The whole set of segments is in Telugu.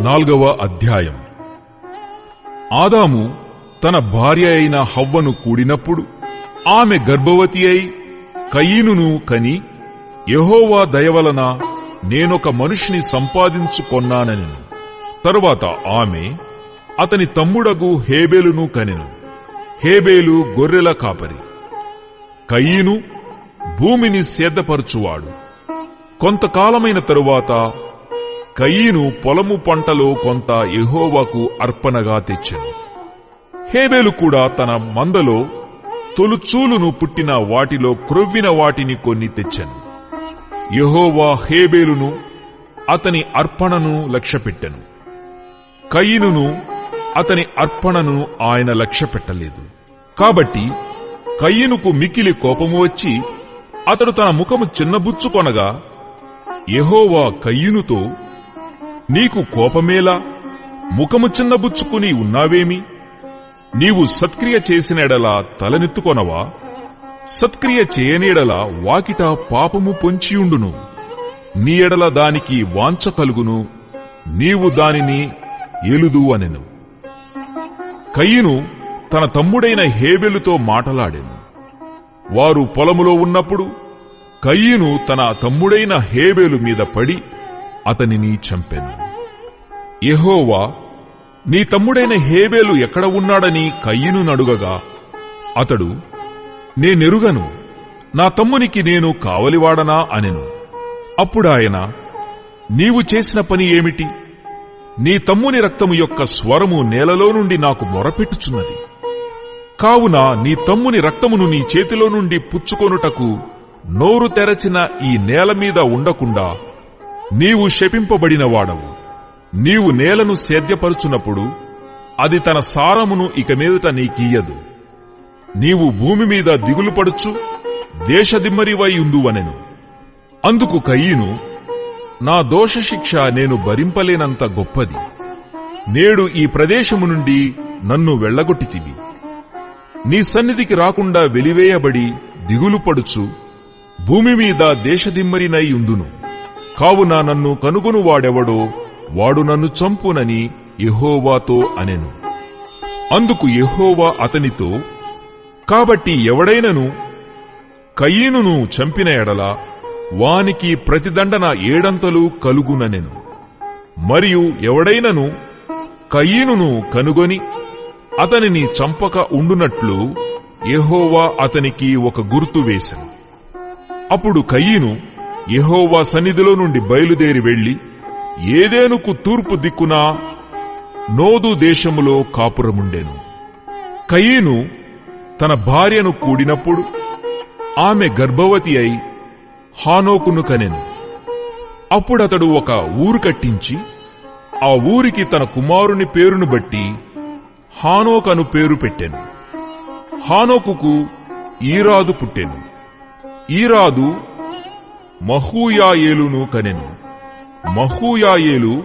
నాల్గవ అధ్యాయం. ఆదాము తన భార్య అయిన హవ్వను కూడినప్పుడు ఆమె గర్భవతి అయి కయీనును కని యహోవా దయవలన నేనొక మనిషిని సంపాదించుకొన్నానని. తరువాత ఆమె అతని తమ్ముడగు హేబేలును కనెను. హేబేలు గొర్రెల కాపరి. కయీను భూమిని సేద్దపరచువాడు కొంతకాలమైన తరువాత కయీను పొలము పంటలో కొంత ఎహోవాకు అర్పణగా తెచ్చెను. హేబేలు కూడా తన మందలో తొలుచూలును పుట్టిన వాటిలో క్రొవ్విన వాటిని కొన్ని తెచ్చెను. యహోవా హేబేలును అతని అర్పణను లక్ష్యపెట్టెను. కయీనును అతని అర్పణను ఆయన లక్ష్యపెట్టలేదు. కాబట్టి కయ్యనుకు మిక్కిలి కోపము వచ్చి అతడు తన ముఖము చిన్నబుచ్చుకొనగా యహోవా కయ్యునుతో నీకు కోపమేలా? ముఖము చిన్నబుచ్చుకుని ఉన్నావేమి? నీవు సత్క్రియ చేసినెడలా తలనెత్తుకొనవా? సత్క్రియ చేయనేడల వాకిట పాపము పొంచియుండును. నీ ఎడల దానికి వాంచ కలుగును. నీవు దానిని ఏలుదు అనెను. కయ్యను తన తమ్ముడైన హేబెలుతో మాటలాడెను. వారు పొలములో ఉన్నప్పుడు కయ్యను తన తమ్ముడైన హేబేలు మీద పడి అతనిని చంపెను. ఎహోవా నీ తమ్ముడైన హేబేలు ఎక్కడ ఉన్నాడని కయ్యను నడుగగా. అతడు నేనెరుగను నా తమ్మునికి నేను కావలివాడనా? అనెను. అప్పుడాయన నీవు చేసిన పని ఏమిటి? నీ తమ్ముని రక్తము యొక్క స్వరము నేలలో నుండి నాకు మొరపెట్టుచున్నది. కావున నీ తమ్ముని రక్తమును నీ చేతిలో నుండి పుచ్చుకొనుటకు నోరు తెరచిన ఈ నేల మీద ఉండకుండా నీవు శపింపబడిన వాడవు. నీవు నేలను సేద్యపరుచున్నప్పుడు అది తన సారమును ఇక మీదట నీకీయదు నీవు భూమి మీద దిగులు పడుచు దేశదిమ్మరివై ఉందువనెను. అందుకు కయ్యను నా దోషశిక్ష నేను భరింపలేనంత గొప్పది. నేడు ఈ ప్రదేశము నుండి నన్ను వెళ్ళగొట్టితివి నీ సన్నిధికి రాకుండా వెలివేయబడి దిగులు పడుచు భూమి మీద దేశదిమ్మరినై ఉందును. కావున నన్ను కనుగొనువాడెవడో వాడు నన్ను చంపునని యహోవాతో అనెను. అందుకు యహోవా అతనితో కాబట్టి ఎవడైనను కయీనును చంపిన ఎడల వానికి ప్రతిదండన ఏడంతలు కలుగుననెను. మరియు ఎవడైనను కయీనును కనుగొని అతనిని చంపక ఉండునట్లు యహోవా అతనికి ఒక గుర్తు వేశను అప్పుడు కయ్యను యహోవా సన్నిధిలో నుండి బయలుదేరి వెళ్ళి ఏదేనుకు తూర్పు దిక్కున నోదు దేశములో కాపురముండెను. కయీను తన భార్యను కూడినప్పుడు ఆమె గర్భవతి అయి హానోకును కనెను. అప్పుడతడు ఒక ఊరు కట్టించి ఆ ఊరికి తన కుమారుని పేరును బట్టి హానోకను పేరు పెట్టెను. హానోకుకు ఈరాదు పుట్టెను. ఈరాదు మహూయాయేలును కనెను. మహూయాయేలు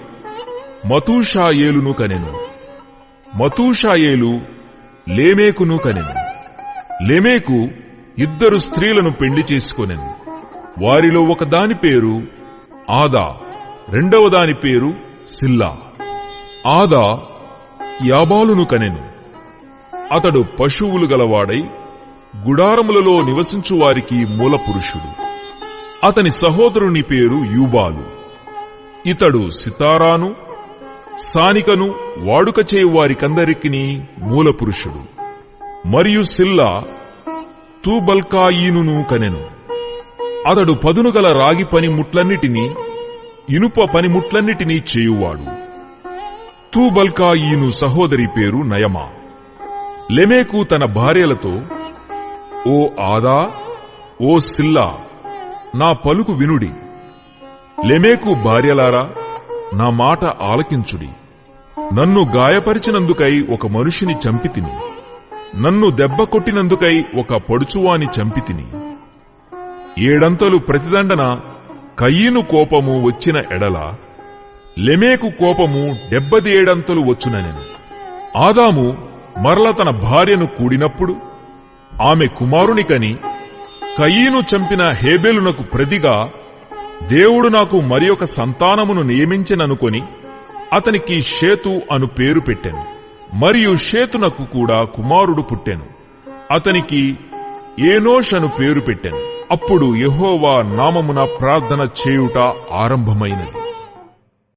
మతూషాయేలును కనెను. మతూషాయేలు లేమేకును కనెను. లేమేకు ఇద్దరు స్త్రీలను పెళ్ళి చేసుకొనెను. వారిలో ఒకదాని పేరు ఆదా రెండవ దాని పేరు సిల్లా. ఆదా యాబాలును కనెను. అతడు పశువులు గలవాడై గుడారములలో నివసించు వారికి మూలపురుషుడు. అతని సహోదరుని పేరు యూబాలు. ఇతడు సితారాను సానికను వాడుక చేయువారికందరికీ మూలపురుషుడు. మరియు సిల్లా తూబల్కాయీనును కనెను. అతడు పదునుగల రాగి పనిముట్లన్నిటినీ ఇనుప పనిముట్లన్నిటినీ చేయువాడు. తూబల్కాయీను సహోదరి పేరు నయమా. లెమేకు తన భార్యలతో ఓ ఆదా ఓ సిల్లా నా పలుకు వినుడి. లెమేకు భార్యలారా నా మాట ఆలకించుడి. నన్ను గాయపరిచినందుకై ఒక మనిషిని చంపితిని నన్ను దెబ్బ కొట్టినందుకై ఒక పడుచువాని చంపితిని ఏడంతలు ప్రతిదండన కయ్యను కోపము వచ్చిన ఎడల లెమేకు కోపము డెబ్బది ఏడంతలు వచ్చుననెను. ఆదాము మరల తన భార్యను కూడినప్పుడు ఆమె కుమారునికని కయ్యిను చంపిన హేబెలునకు ప్రతిగా దేవుడు నాకు మరి ఒక సంతానమును నియమించిననుకొని అతనికి షేతు అను పేరు పెట్టాను. మరియు షేతునకు కూడా కుమారుడు పుట్టాను. అతనికి ఏనోష్ అను పేరు పెట్టాను. అప్పుడు యహోవా నామమున ప్రార్థన చేయుట ఆరంభమైనది.